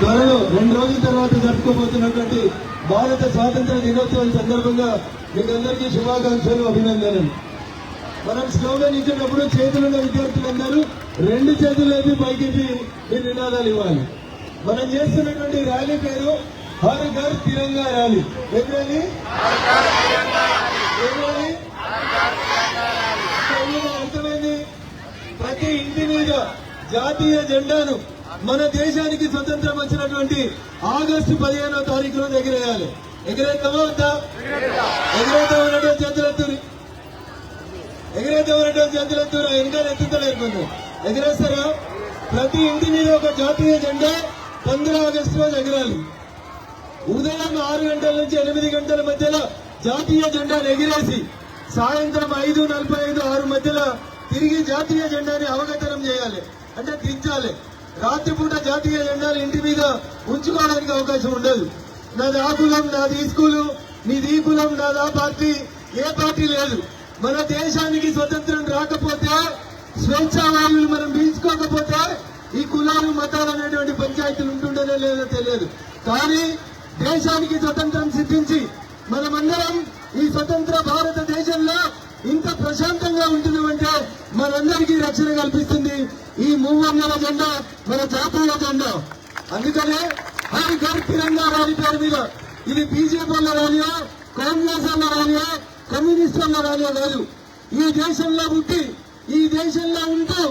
త్వరలో రెండు రోజుల తర్వాత జరుపుకోబోతున్నటువంటి భారత స్వాతంత్ర దినోత్సవం సందర్భంగా మీకు అందరికీ శుభాకాంక్షలు అభినందనలు. మనం స్లోగన్ ఇచ్చేటప్పుడు చేతులున్న విద్యార్థులందరూ రెండు చేతులేపి పైకి మీ నినాదాలు ఇవ్వాలి. మనం చేస్తున్నటువంటి ర్యాలీ పేరు హర్ ఘర్ తిరంగా ర్యాలీ. ఏం ర్యాలీ? ఏం ర్యాలీ? అర్థమైంది? ప్రతి ఇంటి మీద జాతీయ జెండాను మన దేశానికి స్వతంత్రం వచ్చినటువంటి ఆగస్టు పదిహేనో తారీఖులో ఎగిరేయాలి. ఎగిరేద్దామా వద్దా? ఎగిరేద్దామన్నట్టు చేతులెత్తుని ఎగిరేద్దామన్నట్టు చేతులెత్తురు ఇంకా ఎత్తుతలేరు కొంచెం ఎగిరేస్తారా? ప్రతి ఇంటి మీద ఒక జాతీయ జెండా పంద్ర ఆగస్టు రోజు ఎగరాలి. ఉదయం ఆరు గంటల నుంచి ఎనిమిది గంటల మధ్యలో జాతీయ జెండాను ఎగిరేసి సాయంత్రం ఐదు నలభై ఐదు ఆరు మధ్యలో తిరిగి జాతీయ జెండాని అవగతనం చేయాలి. అంటే దించాలి. రాత్రిపూట జాతీయ జెండాలు ఇంటి మీద ఉంచుకోవడానికి అవకాశం ఉండదు. నాది ఆ కులం నాది ఈ స్కూలు నీది ఈ కులం నాది ఆ పార్టీ ఏ పార్టీ లేదు. మన దేశానికి స్వతంత్రం రాకపోతే స్వేచ్ఛావాదులు మనం పీల్చుకోకపోతే ఈ కులాలు మతాలు అనేటువంటి పంచాయతీలు ఉంటుండేనే లేదో తెలియదు. కానీ దేశానికి స్వతంత్రం సిద్ధించి మనమందరం ఈ స్వతంత్ర భారతదేశంలో ఇంత ప్రశాంతంగా ఉంటున్నామంటే మనందరికీ రక్షణ కల్పిస్తుంది ఈ మూవర్ణల జెండా మన జాతీయ జెండా. అందుకనే హరి ఘర్ తిరంగా వారి పేరు మీద ఇది బీజేపీ వాళ్ళ ర్యాలీయో కాంగ్రెస్ వాళ్ళ ర్యాలీయో కమ్యూనిస్ట్ వాళ్ళ ర్యాలీయో లేదు ఈ దేశంలో పుట్టి ఈ దేశంలో ఉంటూ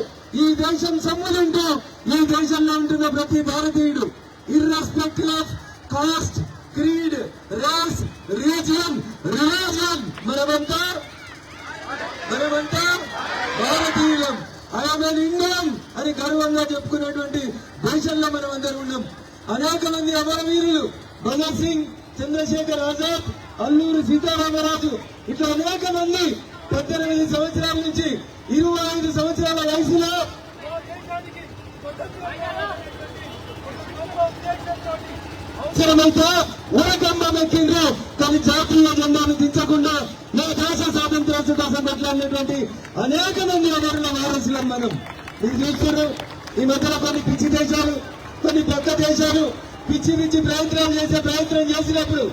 ఈ దేశం సమ్ములుంటూ ఈ దేశంలో ఉంటున్న ప్రతి భారతీయుడు irrespective of caste creed race region religion మనమంతా మనమంతా భారతీయులం. ఐఎమ్ ఇండియన్ అని గర్వంగా చెప్పుకునేటువంటి దేశంలో మనం అందరం ఉన్నాం. అనేక మంది అమరవీరులు భగత్ సింగ్ చంద్రశేఖర్ ఆజాద్ అల్లూరు సీతారామరాజు ఇట్లా అనేక మంది పద్దెనిమిది సంవత్సరాల నుంచి ఇరవై ఐదు సంవత్సరాల వయసులో అక్షరమైతే ఉరకంబం ఎక్కిండ్రు కానీ జాతీయ జెండాను దించకుండా మన దేశ స్వాతంత్ర్యం కోసం మాట్లాడినటువంటి అనేక మంది అమరుల వారసులం మనం. మీరు చూస్తున్నారు ఈ మధ్యలో కొన్ని పిచ్చి దేశాలు కొన్ని పెద్ద దేశాలు పిచ్చి పిచ్చి ప్రయత్నాలు చేసే ప్రయత్నం చేసినప్పుడు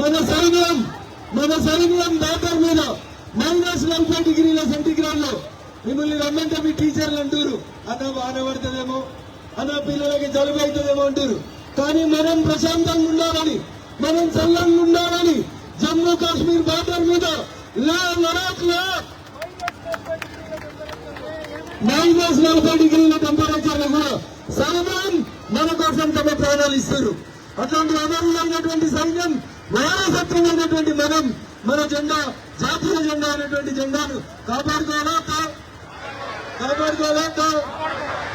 మన సైన్యం మన సైన్యం డాక్టర్ మీద మైనస్ నలభై డిగ్రీల సెంటిగ్రేడ్లో మిమ్మల్ని రమ్మంటే మీ టీచర్లు అంటారు అన్న వాన పడుతుందేమో అన్న పిల్లలకి జలుబు అవుతుందేమో అంటారు కానీ మనం ప్రశాంతంగా ఉండాలని మనం చల్లంగా ఉండాలని జమ్మూ కాశ్మీర్ బార్డర్ మీద లే లడాక్లో మైనస్ నలభై డిగ్రీల టెంపరేచర్లో కూడా సైన్యం మన కోసం తమ ప్రాణాలు ఇస్తారు. అట్లాంటి అమరులైనటువంటి సైన్యం వారసత్వమైనటువంటి మనం మన జెండా జాతీయ జెండా అనేటువంటి జెండాను కాపాడుకోవాలా? కాపాడుకోవాలా? కా-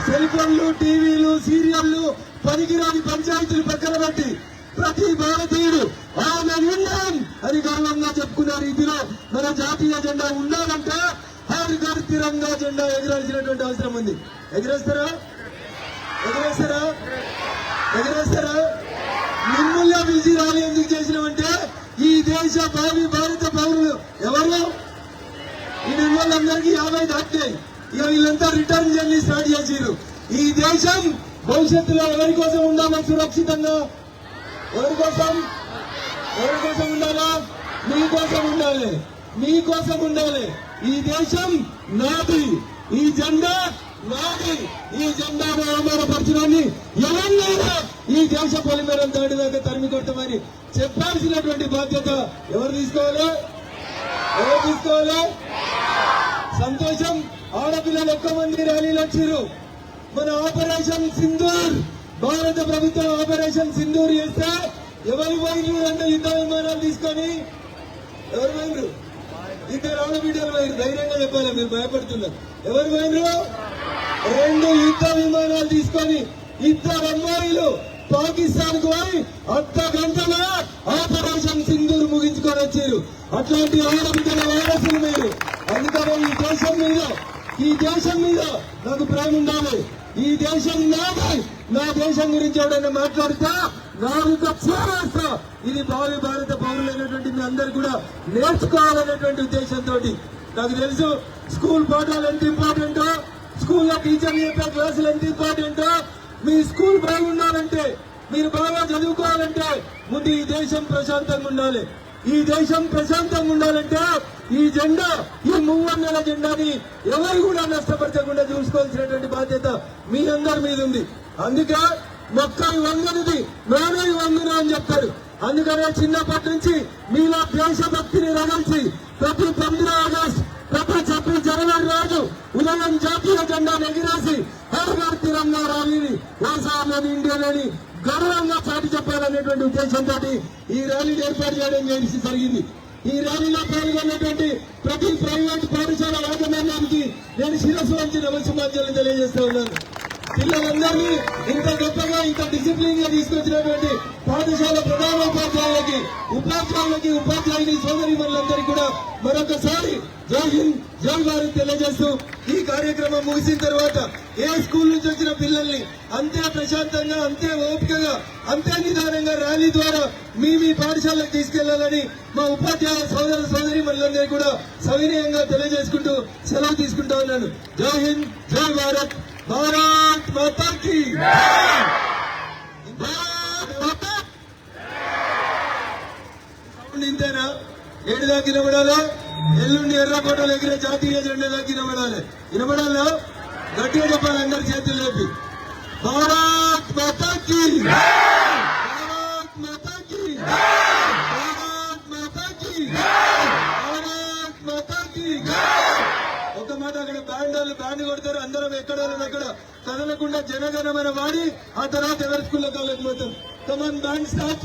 సెల్ ఫోన్లు టీవీలు సీరియళ్ళు పనికిరాని పంచాయతీలు పక్కన పెట్టి ప్రతి భారతీయుడు ఆమె ఇండియన్ అని గర్వంగా చెప్పుకున్నారు రీతిలో మన జాతీయ జెండా ఉండాలంటే. హర్ ఘర్ తిరంగా జెండా ఎగరాల్సినటువంటి అవసరం ఉంది. ఎగరేస్తారా? ఎగరేస్తారా? ఎగరేస్తారా? మిమ్మల్ని బిజీ రాలి ఎందుకు చేసినామంటే ఈ దేశ భావి భారత పౌరులు ఎవరు? ఈ వాళ్ళందరికీ యాభై దాటినాయి. ఇక వీళ్ళంతా రిటర్న్ జర్నీ స్టార్ట్ చేసిరు ఈ దేశం భవిష్యత్తులో ఎవరి కోసం ఉండాలి సురక్షితంగా? ఎవరి కోసం? ఎవరి కోసం ఉండాలా? మీకోసం ఉండాలి. మీ కోసం ఉండాలి. ఈ దేశం నాది. ఈ జెండా నాది. ఈ జెండాను అవమానపరచడాన్ని ఎవరినైనా ఈ దేశ పొలిమేరం దాడి దాకా తరిమి కొట్టమని చెప్పాల్సినటువంటి బాధ్యత ఎవరు తీసుకోవాలి? ఎవరు తీసుకోవాలి? సంతోషం. ఆడపిల్లలు ఎక్కువ మంది ర్యాలీలు వచ్చారు. మన ఆపరేషన్ సింధూర్ భారత ప్రభుత్వం ఆపరేషన్ సింధూర్ చేస్తే ఎవరు పోయినరు అంటే యుద్ధ విమానాలు తీసుకొని? ఎవరు పోయినరు? ఇద్దరు ఆడబిడ్డలు పోయినరు. ధైర్యంగా చెప్పాలి మీరు భయపడుతున్నారు. ఎవరు పోయినరు? రెండు యుద్ధ విమానాలు తీసుకొని ఇద్దరు అమ్మాయిలు పాకిస్తాన్కు పోయి అర్ధ గంటలో ఆపరేషన్ సింధూర్ ముగించుకొని వచ్చారు. అట్లాంటి ఆడబిడ్డల వారసులు మీరు అందుకనే ఈ దేశం మీద ఈ దేశం మీద నాకు ప్రేమ ఉండాలి ఈ దేశం నాది నా దేశం గురించి ఎవడైనా మాట్లాడితే నాలుక చేరేస్తా ఇది భావి భారత పౌరులైనటువంటి మీ అందరు కూడా నేర్చుకోవాలనేటువంటి ఉద్దేశంతో నాకు తెలుసు స్కూల్ పాఠాలు ఎంత ఇంపార్టెంటో స్కూల్లో టీచర్లు చెప్పే క్లాసులు ఎంత ఇంపార్టెంటో. మీ స్కూల్ బాగుండాలంటే మీరు బాగా చదువుకోవాలంటే ముందు ఈ దేశం ప్రశాంతంగా ఉండాలి. ఈ దేశం ప్రశాంతంగా ఉండాలంటే ఈ జెండా ఈ మూవన్నెల జెండాని ఎవరు కూడా నష్టపరచకుండా చూసుకోవాల్సినటువంటి బాధ్యత మీ అందరి మీద ఉంది. అందుకే మొక్కై వంగనిది మేనై వంగున అని చెప్తారు అందుకనే చిన్నప్పటి నుంచి మీలో దేశభక్తిని రగల్చి ప్రతి తొమ్మిది ఆగస్ట్ ప్రతి చెప్పి జనవరి రోజు ఉదయం జాతీయ జెండా ఎగిరేసి హర్ తిరంగా ర్యాలీని వ్యవసాయం ఇండియాలోని గౌరవంగా చాటి చెప్పాలనేటువంటి ఉద్దేశంతో ఈ ర్యాలీని ఏర్పాటు చేయడం చేసి జరిగింది. ఈ ర్యాలీలో పాల్గొన్నటువంటి ప్రతి ప్రైవేట్ పాఠశాల యాజమాన్యానికి నేను శిరస్సు వంచి నమస్కారాలు తెలియజేస్తా ఉన్నాను. పిల్లలందరినీ ఇంత గొప్పగా ఇంత డిసిప్లిన్గా తీసుకొచ్చినటువంటి పాఠశాల ప్రధానోపాధ్యాయులకి ఉపాధ్యాయులకి ఉపాధ్యాయుని సోదరి మనులందరికీ కూడా మరొకసారి జై హింద్ జై భారత్ తెలియజేస్తూ ఈ కార్యక్రమం ముగిసిన తర్వాత ఏ స్కూల్ నుంచి వచ్చిన పిల్లల్ని అంతే ప్రశాంతంగా అంతే ఓపికగా అంతే నిదానంగా ర్యాలీ ద్వారా మీ మీ పాఠశాలకు తీసుకెళ్ళాలని మా ఉపాధ్యాయ సోదర సోదరి మనులందరికీ కూడా సవినయంగా తెలియజేసుకుంటూ సెలవు తీసుకుంటా ఉన్నాను. జై హింద్ జై భారత్. భారత్ మాతా కీ భారత్ మాతా సౌండ్ ఇంతేనా? ఏడు దాకా వినబడాలా? ఎల్లుండి ఎర్రకోటలు ఎగిరే జాతీయ జెండా దాకా వినబడాలి. వినబడాలా? గట్టిగా చెప్పాలి అందరు చేతులు లేపి భారత్ మాతాకి భారత్ మాతాకి భారత్ మాతాకి భారత్ మాతాకి ఒక మాట అక్కడ బ్యాండ్ కొడతారు. అందరం ఎక్కడ అక్కడ కదలకుండా జనగణమన వాడి ఆ తర్వాత ఎవరి స్కూల్లో కలగపోతాం కమన్ బ్యాండ్ స్టార్ట్